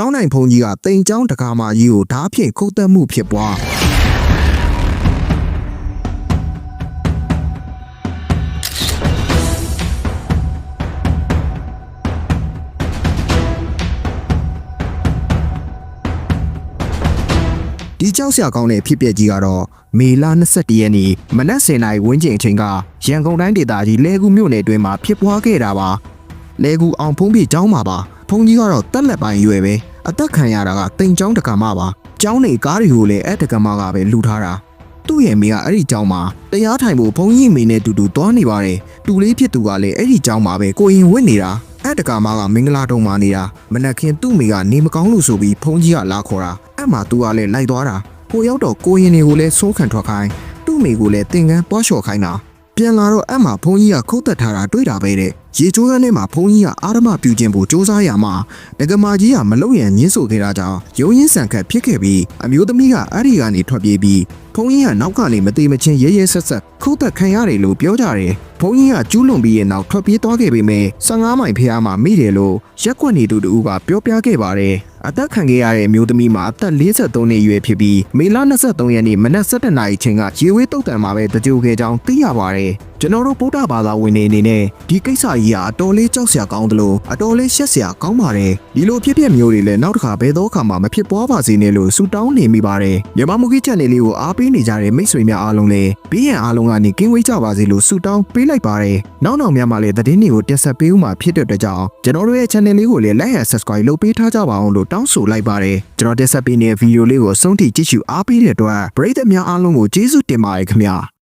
ကျောင်းနိုင်ဖုန်ကြီးကတိမ်ကျောင်းတကာမကြီးကိုဓားဖြင့်ခုတ်တက်မှုဖြစ်ပွားဒီကြောက်စရာကောင်းတဲ့ဖြစ်ပျက်ကြီးကတော့မေလ22ရက်နေ့မနက်10:00နာရီဝန်းကျင်အချိန်ကရန်ကုန်တိုင်းဒေသကြီးလဲကူမြို့နယ်အတွင်းမှာဖြစ်ပွားခဲ့တာပါလဲကူအောင်ဖုံးပြကျောင်းမှာပါ ဖုံးကြီးကတော့တက်လက်ပိုင်းရွယ်ပဲအသက်ခံရတာကတိမ်ကျောင်းတက္ကမပါကျောင်းနေကားတွေကိုလည်းအဲ့တက္ကမကပဲလူထားတာသူ့ရဲ့မိကအဲ့ဒီကျောင်းမှာတရားထိုင်ဖို့ဘုန်းကြီးမိနဲ့တူတူသွားနေပါတယ်တူလေးဖြစ်သူကလည်းအဲ့ဒီကျောင်းမှာပဲကိုရင်ဝင့်နေတာအဲ့တက္ကမကမင်္ဂလာတုံမှာနေတာမနက်ခင်းသူ့မိကနေမကောင်းလို့ဆိုပြီးဘုန်းကြီးကလာခေါ်တာအဲ့မှာသူကလည်းလိုက်သွားတာကိုရောက်တော့ကိုရင်တွေကိုလည်းစိုးခံထွက်ခိုင်းသူ့မိကိုလည်းတင်ကန်းပွားလျှော်ခိုင်းတာ ပြန်လာတော့အဲ့မှာဘုန်းကြီးကခုတ်တက်ထားတာတွေ့တာပဲတဲ့ရေချိုးကန်းထဲမှာဘုန်းကြီးကအာရမပြုခြင်းဖို့စ조사ရမှာဒကမာကြီးကမလုံရန်ညှင်းဆိုခဲ့တာကြောင့်ရုံရင်းဆန်ခတ်ဖြစ်ခဲ့ပြီးအမျိုးသမီးကအဲ့ဒီကနေထွက်ပြေးပြီးဘုန်းကြီးကနောက်ကနေမသေးမချင်းရဲရဲဆက်ဆက်ခုတ်တက်ခံရတယ်လို့ပြောကြတယ်ဘုန်းကြီးကကျူးလွန်ပြီးရဲ့နောက်ထွက်ပြေးသွားခဲ့ပေမဲ့15မိုင်ဖះမှာမိတယ်လို့ရက်ကွက်နေသူတူကပြောပြခဲ့ပါတယ် အသက်ခံခဲ့ရတဲ့အမျိုးသမီးမှာအသက်53နှစ်အရွယ်ဖြစ်ပြီးမေလ23ရက်နေ့မနက်7:00နာရီချိန်ကရေဝေးတုတ်တန်မှာပဲတကြိုခဲ့ကြောင်းသိရပါတယ်ကျွန်တော်တို့ဗုဒ္ဓဘာသာဝင်တွေအနေနဲ့ဒီကိစ္စကြီးကအတော်လေးကြောက်စရာကောင်းတယ်လို့အတော်လေးရှက်စရာကောင်းပါတယ်ဒီလိုဖြစ်ပျက်မျိုးတွေလည်းနောက်တစ်ခါဘယ်တော့ခါမှမဖြစ်ပွားပါစေနဲ့လို့ဆုတောင်းနေမိပါတယ်မြန်မာမူကြီး channel လေးကိုအားပေးနေကြတဲ့မိတ်ဆွေများအားလုံးလည်းဘေးရန်အားလုံးကနေကင်းဝေးကြပါစေလို့ဆုတောင်းပေးလိုက်ပါတယ်နောက်နောက်များမှလည်းသတင်းတွေကိုတင်ဆက်ပေးဦးမှာဖြစ်တဲ့အတွက်ကြောင့်ကျွန်တော်တို့ရဲ့ channel လေးကိုလည်း like and subscribe လုပ်ပေးထားကြပါအောင်လို့တောင်းဆိုလိုက်ပါတယ်ကျွန်တော်တင်ဆက်ပေးနေတဲ့ဗီဒီယိုလေးကိုအဆုံးထိကြည့်ရှုအားပေးတဲ့အတွက်ပရိသတ်များအားလုံးကိုကျေးဇူးတင်ပါတယ်ခင်ဗျာ